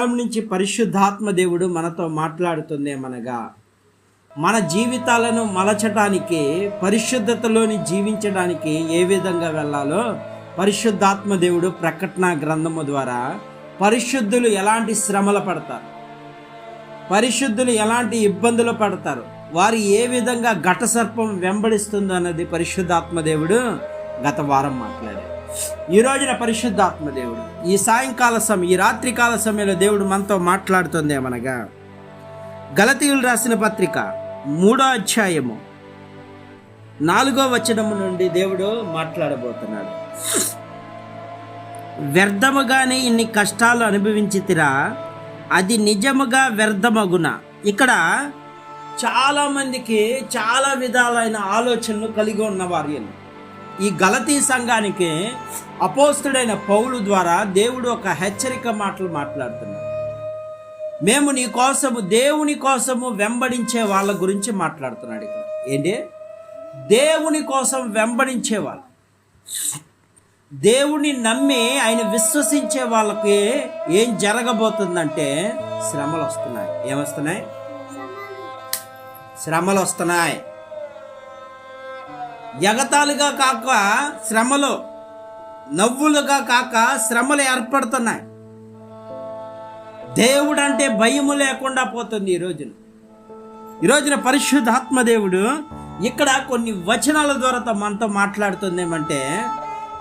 కాలం నుంచి పరిశుద్ధాత్మ దేవుడు మనతో మాట్లాడుతుందేమనగా మన జీవితాలను మలచటానికి పరిశుద్ధతలోని జీవించడానికి ఏ విధంగా వెళ్ళాలో పరిశుద్ధాత్మ దేవుడు ప్రకటన గ్రంథము ద్వారా పరిశుద్ధులు ఎలాంటి శ్రమలు పడతారు? పరిశుద్ధులు ఎలాంటి ఇబ్బందులు పడతారు? వారు ఏ విధంగా ఘట సర్పం వెంబడిస్తుందో అన్నది పరిశుద్ధాత్మ దేవుడు గత వారం మాట్లాడారు. ఈ రోజున పరిశుద్ధాత్మ దేవుడు ఈ సాయంకాల సమయం ఈ రాత్రికాల సమయంలో దేవుడు మనతో మాట్లాడుతుంది ఏమనగా గలతీయులు రాసిన పత్రిక మూడో అధ్యాయము నాలుగో వచనము నుండి దేవుడు మాట్లాడబోతున్నాడు వ్యర్థముగానే ఇన్ని కష్టాలు అనుభవించితిరా అది నిజముగా వ్యర్థమగున ఇక్కడ చాలామందికి చాలా విధాలైన ఆలోచనలు కలిగి ఉన్నవారు వీళ్ళు. ఈ గలతీ సంఘానికి అపోస్తుడైన పౌలు ద్వారా దేవుడు ఒక హెచ్చరిక మాటలు మాట్లాడుతున్నాడు మేము నీ కోసము దేవుని కోసము వెంబడించే వాళ్ళ గురించి మాట్లాడుతున్నాడు ఇక్కడ. ఏంటి? దేవుని కోసం వెంబడించే వాళ్ళు. దేవుని నమ్మి ఆయన విశ్వసించే వాళ్ళకి ఏం జరగబోతుందంటే శ్రమలు వస్తున్నాయి. ఏమొస్తున్నాయి శ్రమలు వస్తున్నాయి. ఎగతాలుగా కాక శ్రమలు నవ్వులుగా కాక శ్రమలు ఏర్పడుతున్నాయి. దేవుడు అంటే భయము లేకుండా పోతుంది ఈ రోజున. ఈ రోజున పరిశుద్ధాత్మ దేవుడు ఇక్కడ కొన్ని వచనాల ద్వారా మనతో మాట్లాడుతుంది ఏమంటే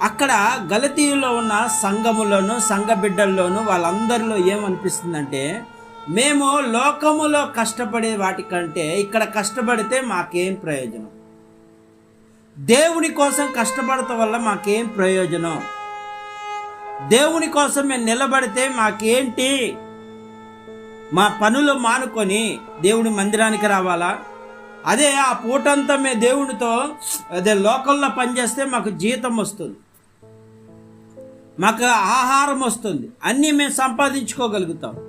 అక్కడ గలతీయులో ఉన్న సంఘములోను సంఘ బిడ్డల్లోను వాళ్ళందరిలో ఏమనిపిస్తుందంటే మేము లోకములో కష్టపడే వాటికంటే ఇక్కడ కష్టపడితే మాకేం ప్రయోజనం. దేవుని కోసం కష్టపడటం వల్ల మాకేం ప్రయోజనం? దేవుని కోసం మేము నిలబడితే మాకేంటి? మా పనులు మానుకొని దేవుని మందిరానికి రావాలా? అదే ఆ పూటంతా మేము దేవునితో అదే లోకల్లో పనిచేస్తే మాకు జీతం వస్తుంది. మాకు ఆహారం వస్తుంది. అన్నీ మేము సంపాదించుకోగలుగుతాం.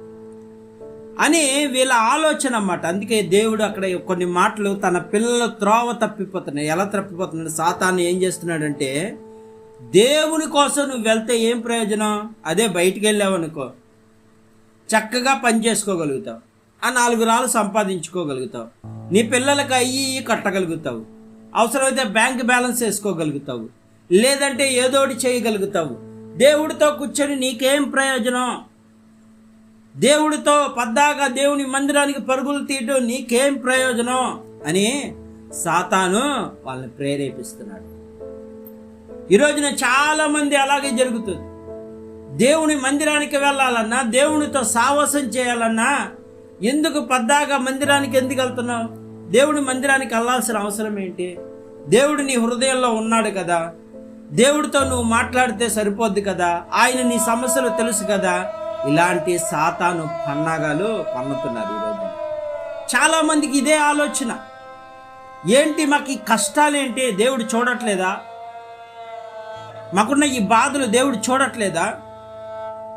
అని వీళ్ళ ఆలోచన అన్నమాట. అందుకే దేవుడు అక్కడ కొన్ని మాటలు తన పిల్లల త్రోవ తప్పిపోతున్నాయి. ఎలా తప్పిపోతున్నాడు? సాతాను ఏం చేస్తున్నాడంటే దేవుని కోసం నువ్వు వెళ్తే ఏం ప్రయోజనం? అదే బయటికి వెళ్ళావనుకో చక్కగా పని చేసుకోగలుగుతావు. ఆ నాలుగు రాళ్ళు సంపాదించుకోగలుగుతావు. నీ పిల్లలకు అయ్యి కట్టగలుగుతావు. అవసరమైతే బ్యాంక్ బ్యాలెన్స్ వేసుకోగలుగుతావు. లేదంటే ఏదోటి చేయగలుగుతావు. దేవుడితో కూర్చొని నీకేం ప్రయోజనం? దేవుడితో పద్దాగా దేవుని మందిరానికి పరుగులు తీయడం నీకేం ప్రయోజనం? అని సాతాను వాళ్ళని ప్రేరేపిస్తున్నాడు. ఈ రోజున అలాగే జరుగుతుంది. దేవుని మందిరానికి వెళ్ళాలన్నా దేవునితో సావాసం చేయాలన్నా ఎందుకు పద్దాగా మందిరానికి ఎందుకు వెళ్తున్నావు? దేవుని మందిరానికి వెళ్ళాల్సిన అవసరం ఏంటి? దేవుడు నీ హృదయంలో ఉన్నాడు కదా. దేవుడితో నువ్వు మాట్లాడితే సరిపోద్ది కదా. ఆయన నీ సమస్యలు తెలుసు కదా. ఇలాంటి సాతాను పన్నాగాలు పన్నుతున్నారు ఈరోజు చాలామందికి ఇదే ఆలోచన. ఏంటి మాకు ఈ కష్టాలేంటి? దేవుడు చూడట్లేదా? మాకున్న ఈ బాధలు దేవుడు చూడట్లేదా?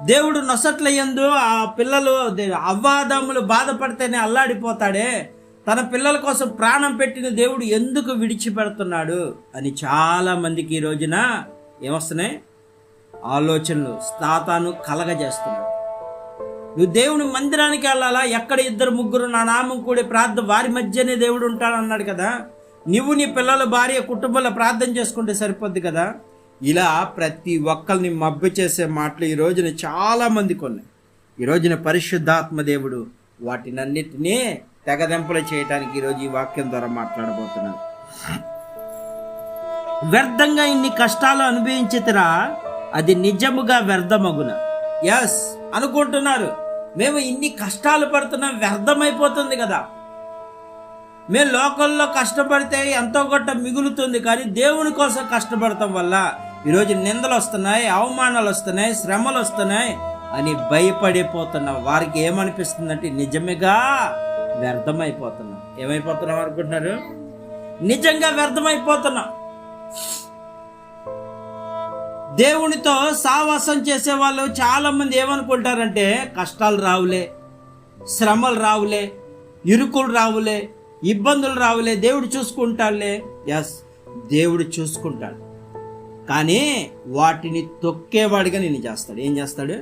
దేవుడు నొసట్లయ్యందు ఆ పిల్లలు అవ్వాదమ్ములు బాధపడితేనే అల్లాడిపోతాడే. తన పిల్లల కోసం ప్రాణం పెట్టిన దేవుడు ఎందుకు విడిచిపెడుతున్నాడు? అని చాలామందికి ఈ రోజున ఏమొస్తున్నాయి? ఆలోచనలు స్థాతాను కలగజేస్తున్నాడు. నువ్వు దేవుని మందిరానికి వెళ్ళాలా? ఎక్కడ ఇద్దరు ముగ్గురు నా నామం కూడి ప్రార్థన వారి మధ్యనే దేవుడు ఉంటాడు అన్నాడు కదా? నువ్వు నీ పిల్లల భార్య కుటుంబంలో ప్రార్థన చేసుకుంటే సరిపోద్ది కదా? ఇలా ప్రతి ఒక్కరిని మబ్బు చేసే మాటలు ఈ రోజున చాలామంది కొన్ని ఈ రోజున పరిశుద్ధాత్మ దేవుడు వాటినన్నిటినీ తెగదెంపలు చేయటానికి ఈరోజు ఈ వాక్యం ద్వారా మాట్లాడబోతున్నాను వ్యర్థంగా ఇన్ని కష్టాలు అనుభవించితేరా అది నిజముగా వ్యర్థమగున? ఎస్ అనుకుంటున్నారు. మేము ఇన్ని కష్టాలు పడుతున్నాం వ్యర్థమైపోతుంది కదా. మేము లోకల్లో కష్టపడితే ఎంతో గొట్ట మిగులుతుంది కానీ దేవుని కోసం కష్టపడటం వల్ల ఈరోజు నిందలు వస్తున్నాయి అవమానాలు వస్తున్నాయి శ్రమలు వస్తున్నాయి అని భయపడిపోతున్నాం వారికి ఏమనిపిస్తుందంటే నిజమేగా వ్యర్థమైపోతున్నాం. ఏమైపోతున్నాం అనుకుంటున్నారు? నిజంగా వ్యర్థమైపోతున్నాం. దేవునితో సావాసం చేసే వాళ్ళు చాలామంది ఏమనుకుంటారంటే కష్టాలు రావులే శ్రమలు రావులే ఇరుకులు రావులే ఇబ్బందులు రావులే దేవుడు చూసుకుంటాడులే. ఎస్ దేవుడు చూసుకుంటాడు. కానీ వాటిని తొక్కేవాడిగా నేను చేస్తాడు. ఏం చేస్తాడు?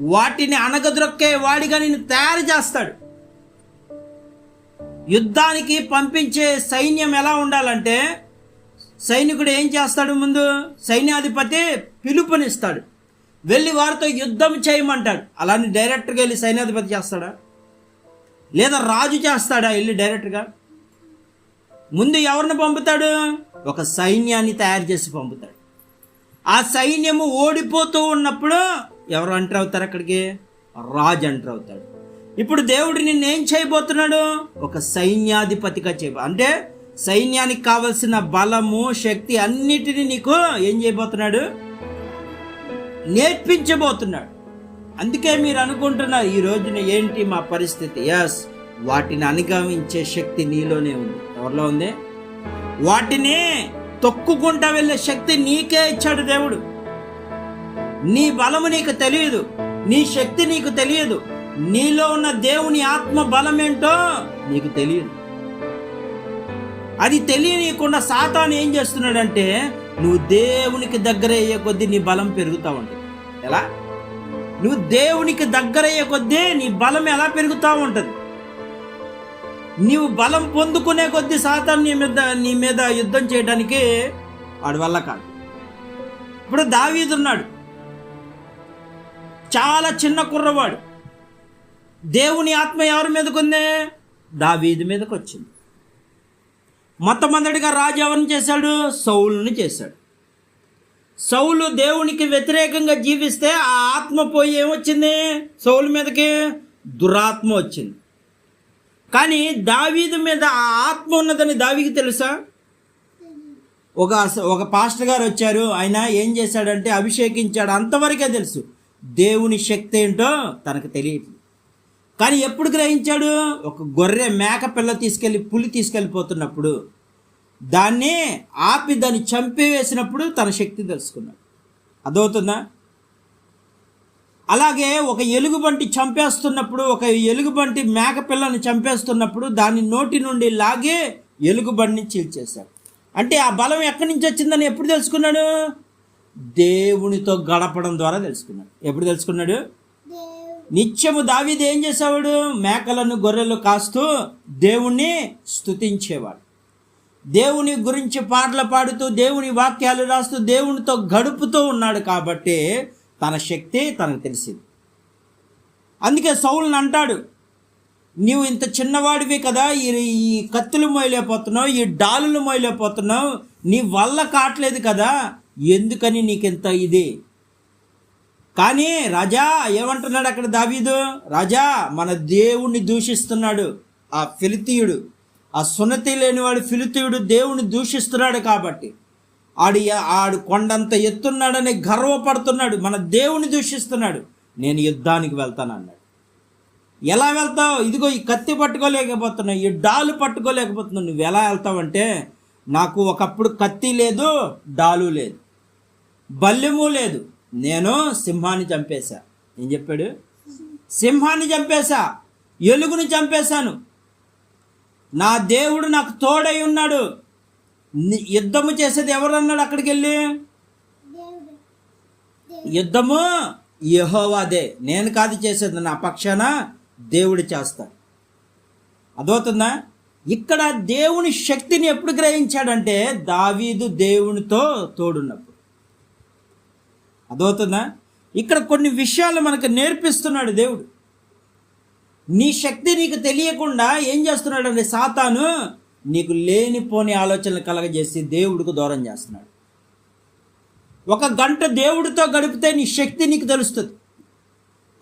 వాటిని అనగదొక్కే వాడిగా నిన్ను తయారు చేస్తాడు. యుద్ధానికి పంపించే సైన్యం ఎలా ఉండాలంటే సైనికుడు ఏం చేస్తాడు ముందు? సైన్యాధిపతి పిలుపునిస్తాడు. వెళ్ళి వారితో యుద్ధం చేయమంటాడు. అలానే డైరెక్ట్గా వెళ్ళి సైన్యాధిపతి చేస్తాడా? లేదా రాజు చేస్తాడా వెళ్ళి డైరెక్ట్గా ముందు ఎవరిని పంపుతాడు? ఒక సైన్యాన్ని తయారు చేసి పంపుతాడు. ఆ సైన్యము ఓడిపోతూ ఉన్నప్పుడు ఎవరు ఎంటర్ అవుతారు అక్కడికి? రాజు ఎంటర్ అవుతాడు. ఇప్పుడు దేవుడు నిన్నేం చేయబోతున్నాడు? ఒక సైన్యాధిపతిగా చేయబో అంటే సైన్యానికి కావలసిన బలము శక్తి అన్నిటినీ నీకు ఏం చేయబోతున్నాడు? నేర్పించబోతున్నాడు. అందుకే మీరు అనుకుంటున్నారు ఈ రోజున ఏంటి మా పరిస్థితి? ఎస్ వాటిని అనుగమించే శక్తి నీలోనే ఉంది. ఎవరిలో ఉంది? వాటిని తొక్కుకుంటా వెళ్ళే శక్తి నీకే ఇచ్చాడు దేవుడు. నీ బలము నీకు తెలియదు. నీ శక్తి నీకు తెలియదు. నీలో ఉన్న దేవుని ఆత్మ బలం ఏంటో నీకు తెలియదు. అది తెలియనీయకుండా సాతాను ఏం చేస్తున్నాడంటే నువ్వు దేవునికి దగ్గర అయ్యే కొద్దీ నీ బలం పెరుగుతూ ఉంటుంది. ఎలా? నువ్వు దేవునికి దగ్గర అయ్యే కొద్దీ నీ బలం ఎలా పెరుగుతూ ఉంటుంది? నీవు బలం పొందుకునే కొద్దీ సాతాను నీ మీద నీ మీద యుద్ధం చేయడానికి వాడి వల్ల కాదు. ఇప్పుడు దావీదున్నాడు. చాలా చిన్న కుర్రవాడు. దేవుని ఆత్మ ఎవరి మీదకుందే? ఉంది దావీదు మీదకి వచ్చింది మొట్టమొదటిగా రాజు ఎవరిని చేశాడు? సౌలుని చేశాడు. సౌలు దేవునికి వ్యతిరేకంగా జీవిస్తే ఆ ఆత్మ పోయి ఏమొచ్చింది? సౌలు మీదకి దురాత్మ వచ్చింది. కానీ దావీదు మీద ఆ ఆత్మ ఉన్నదని దావీకి తెలుసా? ఒక ఒక పాస్టర్ గారు వచ్చారు. ఆయన ఏం చేశాడంటే అభిషేకించాడు. అంతవరకే తెలుసు. దేవుని శక్తి ఏంటో తనకు తెలియదు కానీ ఎప్పుడు గ్రహించాడు? ఒక గొర్రె మేక పిల్ల తీసుకెళ్ళి పులి తీసుకెళ్ళిపోతున్నప్పుడు దాన్ని ఆపి దాన్ని చంపివేసినప్పుడు తన శక్తి తెలుసుకున్నాడు. అదవుతుందా అలాగే ఒక ఎలుగుబంటి చంపేస్తున్నప్పుడు ఒక ఎలుగుబంటి మేక పిల్లని చంపేస్తున్నప్పుడు దాని నోటి నుండి లాగే ఎలుగుబంటిని చీల్చేశాడు. అంటే ఆ బలం ఎక్కడి నుంచి వచ్చిందని ఎప్పుడు తెలుసుకున్నాడు? దేవునితో గడపడం ద్వారా తెలుసుకున్నాడు. ఎప్పుడు తెలుసుకున్నాడు? నిత్యము దావీదు ఏం చేసేవాడు? మేకలను గొర్రెలు కాస్తూ దేవుణ్ణి స్తుతించేవాడు. దేవుని గురించి పాటలు పాడుతూ దేవుని వాక్యాలు రాస్తూ దేవునితో గడుపుతూ ఉన్నాడు కాబట్టి తన శక్తి తనకు తెలిసింది. అందుకే సౌలుని అంటాడు నీవు ఇంత చిన్నవాడివి కదా ఈ ఈ కత్తులు మోయలేకపోతున్నావు ఈ డాలులు మోయలేకపోతున్నావు నీ వల్ల కావట్లేదు కదా ఎందుకని నీకింత ఇది? కానీ రాజా ఏమంటున్నాడు అక్కడ దావీదు? రాజా మన దేవుణ్ణి దూషిస్తున్నాడు ఆ ఫిలితీయుడు. ఆ సున్నతి లేనివాడు ఫిలితీయుడు దేవుణ్ణి దూషిస్తున్నాడు కాబట్టి. ఆడు ఆడు కొండంత ఎత్తున్నాడని గర్వపడుతున్నాడు మన దేవుని దూషిస్తున్నాడు. నేను యుద్ధానికి వెళ్తాను అన్నాడు ఎలా వెళ్తావు? ఇదిగో ఈ కత్తి పట్టుకోలేకపోతున్నావు ఈ డాలు పట్టుకోలేకపోతున్నావు. నువ్వు ఎలా వెళ్తావంటే నాకు ఒకప్పుడు కత్తి లేదు డాలు లేదు. బల్యము లేదు. నేను సింహాన్ని చంపేశా. ఏం చెప్పాడు? సింహాన్ని చంపేశా. ఎలుగుని చంపేశాను. నా దేవుడు నాకు తోడై ఉన్నాడు. యుద్ధము చేసేది ఎవరన్నాడు అక్కడికి వెళ్ళి యుద్ధము యహోవాదే. నేను కాదు చేసేది నా పక్షాన దేవుడు చేస్తాడు. అదవుతుందా ఇక్కడ దేవుని శక్తిని ఎప్పుడు గ్రహించాడంటే దావీదు దేవునితో తోడున్నప్పుడు. అదవుతుందా ఇక్కడ కొన్ని విషయాలు మనకు నేర్పిస్తున్నాడు దేవుడు. నీ శక్తి నీకు తెలియకుండా ఏం చేస్తున్నాడు అంటే సాతాను నీకు లేనిపోని ఆలోచనలు కలగజేసి దేవుడికి దూరం చేస్తున్నాడు. ఒక గంట దేవుడితో గడిపితే నీ శక్తి నీకు తెలుస్తుంది.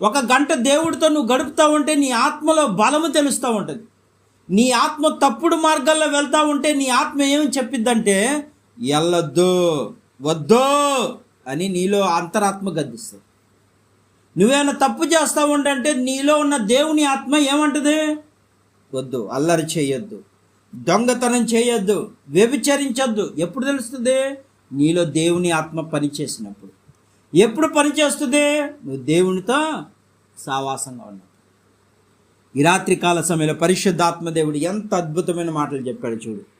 ఒక గంట దేవుడితో నువ్వు గడుపుతూ ఉంటే నీ ఆత్మలో బలము తెలుస్తూ ఉంటుంది. నీ ఆత్మ తప్పుడు మార్గాల్లో వెళ్తూ ఉంటే నీ ఆత్మ ఏమి చెప్పిద్దంటే ఎల్లొద్దు వద్దు. అని నీలో అంతరాత్మ గద్దిస్తుంది. నువ్వేమైనా తప్పు చేస్తా ఉంటే నీలో ఉన్న దేవుని ఆత్మ ఏమంటది? వద్దు అల్లరి చేయొద్దు దొంగతనం చేయొద్దు వ్యభిచరించొద్దు. ఎప్పుడు తెలుస్తుంది? నీలో దేవుని ఆత్మ పనిచేసినప్పుడు. ఎప్పుడు పనిచేస్తుంది? నువ్వు దేవునితో సావాసంగా ఉన్నావు. ఈ రాత్రికాల సమయంలో పరిశుద్ధాత్మ దేవుడు ఎంత అద్భుతమైన మాటలు చెప్పాడు చూడు.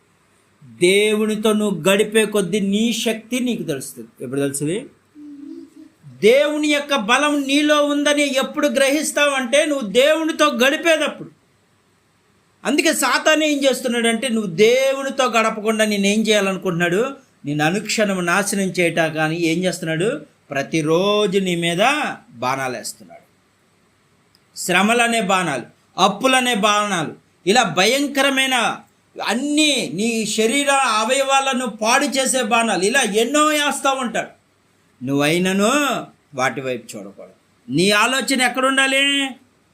దేవునితో నువ్వు గడిపే కొద్దీ నీ శక్తి నీకు తెలుస్తుంది. ఎప్పుడు తెలుస్తుంది? దేవుని యొక్క బలం నీలో ఉందని ఎప్పుడు గ్రహిస్తావంటే నువ్వు దేవునితో గడిపేటప్పుడు. అందుకే సాతాను ఏం చేస్తున్నాడంటే నువ్వు దేవునితో గడపకుండా నేనేం చేయాలనుకుంటున్నాడు? నేను అనుక్షణం నాశనం చేయటా కానీ ఏం చేస్తున్నాడు? ప్రతిరోజు నీ మీద బాణాలు వేస్తున్నాడు. శ్రమలనే బాణాలు అప్పులనే బాణాలు ఇలా భయంకరమైన అన్నీ నీ శరీర అవయవాలను పాడు చేసే బాణాలు. ఇలా ఎన్నో వేస్తూ ఉంటాడు. నువ్వైనను వాటి వైపు చూడకూడదు. నీ ఆలోచన ఎక్కడుండాలి?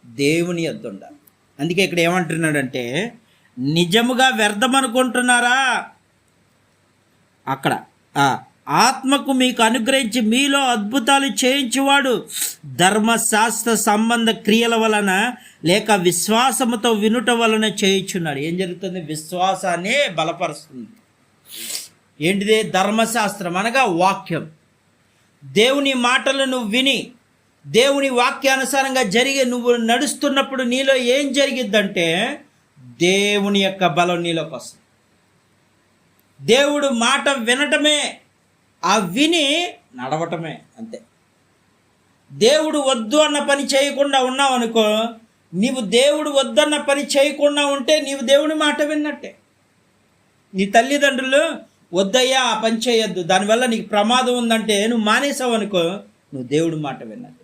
దేవుని ఎద్దు ఉండాలి. అందుకే ఇక్కడ ఏమంటున్నాడంటే నిజముగా వ్యర్థమనుకుంటున్నారా? అక్కడ ఆత్మకు మీకు అనుగ్రహించి మీలో అద్భుతాలు చేయించువాడు. ధర్మశాస్త్ర సంబంధ క్రియల వలన లేక విశ్వాసముతో వినుట వలన చేయించున్నాడు. ఏం జరుగుతుంది? విశ్వాసాన్ని బలపరుస్తుంది. ఏంటిది? ధర్మశాస్త్రం అనగా వాక్యం. దేవుని మాటలను విని దేవుని వాక్యానుసారంగా జరిగే నువ్వు నడుస్తున్నప్పుడు నీలో ఏం జరిగిద్దంటే దేవుని యొక్క బలం నీలోకి వస్తుంది. దేవుడు మాట వినటమే ఆ విని నడవటమే అంతే. దేవుడు వద్దు అన్న పని చేయకుండా ఉన్నావు అనుకో నీవు దేవుడు వద్దన్న పని చేయకుండా ఉంటే నీవు దేవుని మాట విన్నట్టే. నీ తల్లిదండ్రులు వద్దయ్యా ఆ పని చేయొద్దు. దానివల్ల నీకు ప్రమాదం ఉందంటే నువ్వు మానేసావు అనుకో నువ్వు దేవుడి మాట విన్నట్టు.